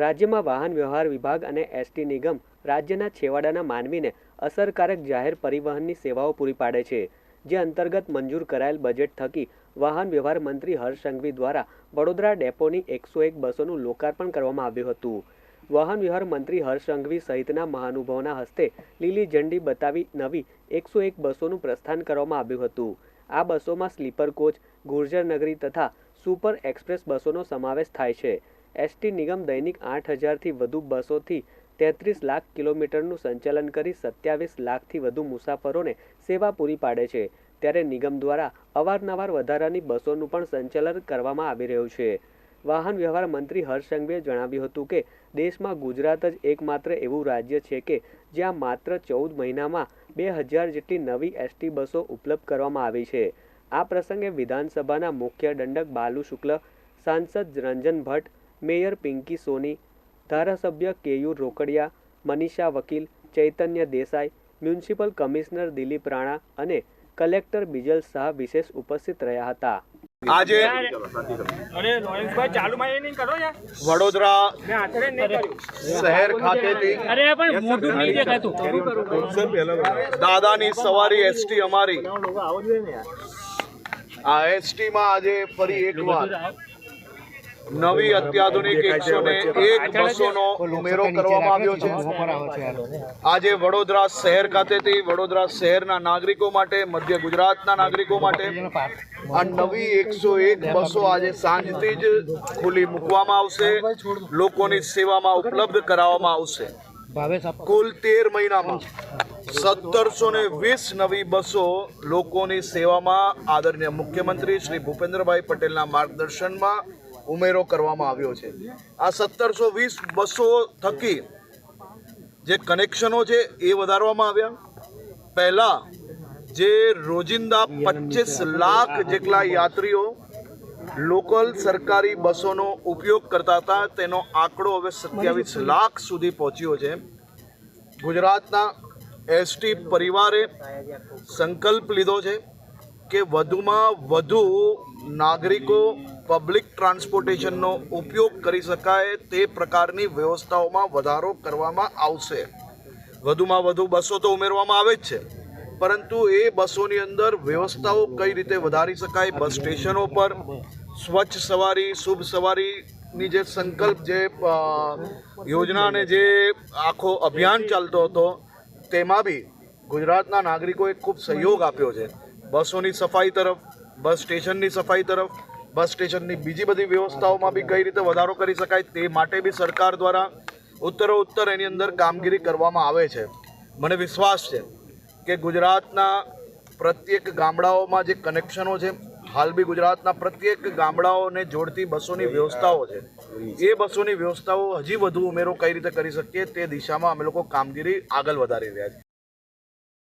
રાજ્યમાં વાહન વ્યવહાર વિભાગ અને એસટી નિગમ રાજ્યના છેવાડાના માનવીને અસરકારક જાહેર પરિવહનની સેવાઓ પૂરી પાડે છે, જે અંતર્ગત મંજૂર કરાયેલ બજેટ થકી વાહન વ્યવહાર મંત્રી હર્ષ સંઘવી દ્વારા વડોદરા ડેપોની એકસો એક બસોનું લોકાર્પણ કરવામાં આવ્યું હતું. વાહન વ્યવહાર મંત્રી હર્ષ સંઘવી સહિતના મહાનુભાવોના હસ્તે લીલી ઝંડી બતાવી નવી એકસો એક બસોનું પ્રસ્થાન કરવામાં આવ્યું હતું. આ બસોમાં સ્લીપર કોચ, ગુર્જર નગરી તથા સુપર એક્સપ્રેસ બસોનો સમાવેશ થાય છે. એસટી નિગમ દૈનિક આઠ હજારથી વધુ બસોથી તેત્રીસ લાખ કિલોમીટરનું સંચાલન કરી સત્યાવીસ લાખથી વધુ મુસાફરોને સેવા પૂરી પાડે છે. ત્યારે નિગમ દ્વારા અવારનવાર વધારાની બસોનું પણ સંચાલન કરવામાં આવી રહ્યું છે. વાહન વ્યવહાર મંત્રી હર્ષ જણાવ્યું હતું કે, દેશમાં ગુજરાત જ એકમાત્ર એવું રાજ્ય છે કે, જ્યાં માત્ર ચૌદ મહિનામાં બે હજાર જેટલી નવી એસટી બસો ઉપલબ્ધ કરવામાં આવી છે. આ પ્રસંગે વિધાનસભાના મુખ્ય દંડક બાલુ શુક્લ, સાંસદ રંજન ભટ્ટ મેયર પિંકી સોની ધારાસભ્ય કેયુર રોકડિયા મનીષા વકીલ ચૈતન્ય દેસાઈ મ્યુનિસિપલ કમિશનર દિલીપ રાણા અને કલેક્ટર બિજલ શાહ વિશેષ ઉપસ્થિત રહ્યા હતા. આજે વડોદરા શહેર ખાતેથી દાદાની સવારી એસટી અમારી. આ એસટી માં આજે ફરી એકવાર નવી અત્યાધુનિક એકસો ને એક બસોનો ઉમેરો કરવામાં આવ્યો છે આજે વડોદરા શહેર ખાતેથી વડોદરા શહેરના નાગરિકો માટે મધ્ય ગુજરાતના નાગરિકો માટે આ નવી એકસો એક બસો આજે સાંજથી જ ખુલ્લી મૂકવામાં આવશે. લોકોની સેવામાં ઉપલબ્ધ કરાવવામાં આવશે. કુલ તેર મહિનામાં સત્તરસો ને વીસ નવી બસો લોકોની સેવામાં આદરણીય મુખ્યમંત્રી શ્રી ભૂપેન્દ્રભાઈ પટેલના માર્ગદર્શનમાં ઉમેરો કરવામાં આવ્યો છે. આ સત્તરસો વીસ બસો થકી જે કનેક્શનો છે એ વધારવામાં આવ્યા. પહેલાં જે રોજિંદા પચીસ લાખ જેટલા યાત્રીઓ લોકલ સરકારી બસોનો ઉપયોગ કરતા હતા, તેનો આંકડો હવે સત્યાવીસ લાખ સુધી પહોંચ્યો છે. ગુજરાતના એસટી પરિવારે સંકલ્પ લીધો છે કે વધુમાં વધુ નાગરિકો પબ્લિક ટ્રાન્સપોર્ટેશનનો ઉપયોગ કરી શકાય તે પ્રકારની વ્યવસ્થાઓમાં વધારો કરવામાં આવશે. વધુમાં વધુ બસો તો ઉમેરવામાં આવે જ છે. પરંતુ એ બસોની અંદર વ્યવસ્થાઓ કઈ રીતે વધારી શકાય, બસ સ્ટેશનો પર, સ્વચ્છ સવારી, શુભ સવારીની જે સંકલ્પ, જે યોજનાને જે આખો અભિયાન ચાલતો હતો, તેમાં બી ગુજરાતના નાગરિકોએ ખૂબ સહયોગ આપ્યો છે. બસોની સફાઈ તરફ, બસ સ્ટેશનની સફાઈ તરફ બસ સ્ટેશનની બીજી બધી વ્યવસ્થાઓમાં બી કઈ રીતે વધારો કરી શકાય તે માટે બી સરકાર દ્વારા ઉત્તરો ઉત્તર એની અંદર કામગીરી કરવામાં આવે છે. મને વિશ્વાસ છે કે ગુજરાતના પ્રત્યેક ગામડાઓમાં જે કનેક્શનો છે, હાલ બી ગુજરાતના પ્રત્યેક ગામડાઓને જોડતી બસોની વ્યવસ્થાઓ છે. એ બસોની વ્યવસ્થાઓ હજી વધુ ઉમેરો કઈ રીતે કરી શકીએ તે દિશામાં અમે લોકો કામગીરી આગળ વધારી રહ્યા છીએ.